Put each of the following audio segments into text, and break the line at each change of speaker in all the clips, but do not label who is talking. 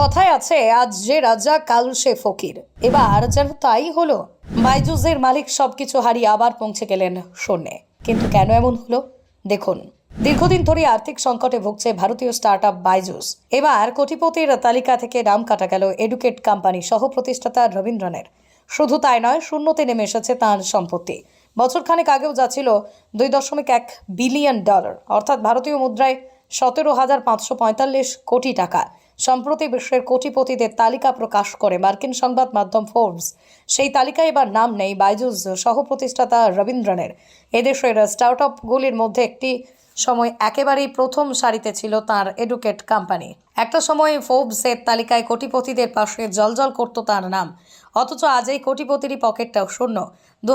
কথায় আছে, আজ যে রাজা কাল সে ফকির। এবার যেন তাই হলো বাইজুসের মালিক সবকিছু হারিয়ে আবার পৌঁছে গেলেন শূন্যে কিন্তু কেন এমন হলো? দেখুন, দীর্ঘদিন ধরে আর্থিক সংকটে ভুগছে ভারতীয় স্টার্ট আপ বাইজুস এবার কোটিপতির তালিকা থেকে নাম কাটা গেল এডুকেট কোম্পানি সহ প্রতিষ্ঠাতা রবীন্দ্রনের। শুধু তাই নয়, শূন্যতে নেমে এসেছে তাঁর সম্পত্তি। বছরখানেক আগেও যা ছিল দুই দশমিক এক বিলিয়ন ডলার, অর্থাৎ ভারতীয় মুদ্রায় সতেরো হাজার পাঁচশো পঁয়তাল্লিশ কোটি টাকা। সম্প্রতি বিশ্বের কোটিপতিদের তালিকা প্রকাশ করে মার্কিন সংবাদ মাধ্যম ফোর্বস সেই তালিকায় এবার নাম নেই বাইজুজ সহ প্রতিষ্ঠাতা রবীন্দ্রনের। এদেশের স্টার্ট আপগুলির মধ্যে একটি সময় একেবারেই প্রথম সারিতে ছিল তার এডুকেট কোম্পানি একটা সময় ফোর্বসের তালিকায় কোটিপতিদের পাশে জলজল করত তার নাম। অথচ আজ এই কোটিপতিরই পকেটটাও শূন্য। দু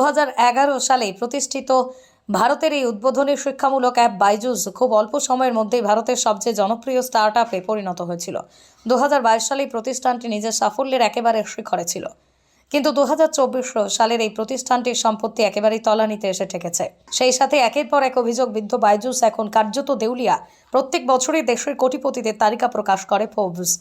সালে প্রতিষ্ঠিত ভারতের এই উদ্বোধনী শিক্ষামূলক অ্যাপ বাইজুস খুব অল্প সময়ের মধ্যেই ভারতের সবচেয়ে জনপ্রিয় স্টার্ট আপে পরিণত হয়েছিল। দু হাজার বাইশ সালে প্রতিষ্ঠানটি নিজের সাফল্যের একেবারে শিখরে ছিল। কিন্তু দু হাজার চব্বিশ সালের এই প্রতিষ্ঠানটির সম্পত্তি একেবারেই তলানিতে এসে ঠেকেছে। সেই সাথে একের পর এক অভিযোগ বিদ্ধ বাইজুস এখন কার্যত দেউলিয়া। প্রত্যেক বছরই দেশের কোটিপতিদের তালিকা প্রকাশ করে ফোর্বস।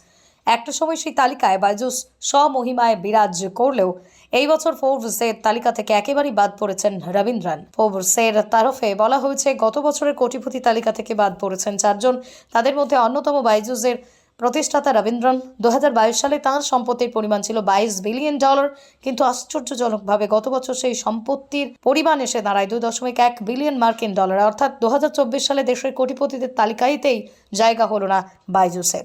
একটা সময় সেই তালিকায় বাইজুস স্বমহিমায় বিরাজ করলেও এই বছর ফোর্বসের তালিকা থেকে একেবারেই বাদ পড়েছেন রবীন্দ্রন ফোর্বসের তরফে বলা হয়েছে, গত বছরের কোটিপতি তালিকা থেকে বাদ পড়েছেন চারজন। তাদের মধ্যে অন্যতম বাইজুসের প্রতিষ্ঠাতা রবীন্দ্রন। দু হাজার বাইশ সালে তাঁর সম্পত্তির পরিমাণ ছিল বাইশ বিলিয়ন ডলার। কিন্তু আশ্চর্যজনকভাবে গত বছর সেই সম্পত্তির পরিমাণ এসে দাঁড়ায় দুই দশমিক এক বিলিয়ন মার্কিন ডলার। অর্থাৎ দু হাজার চব্বিশ সালে দেশের কোটিপতিদের তালিকাইতেই জায়গা হলো না বাইজুসের।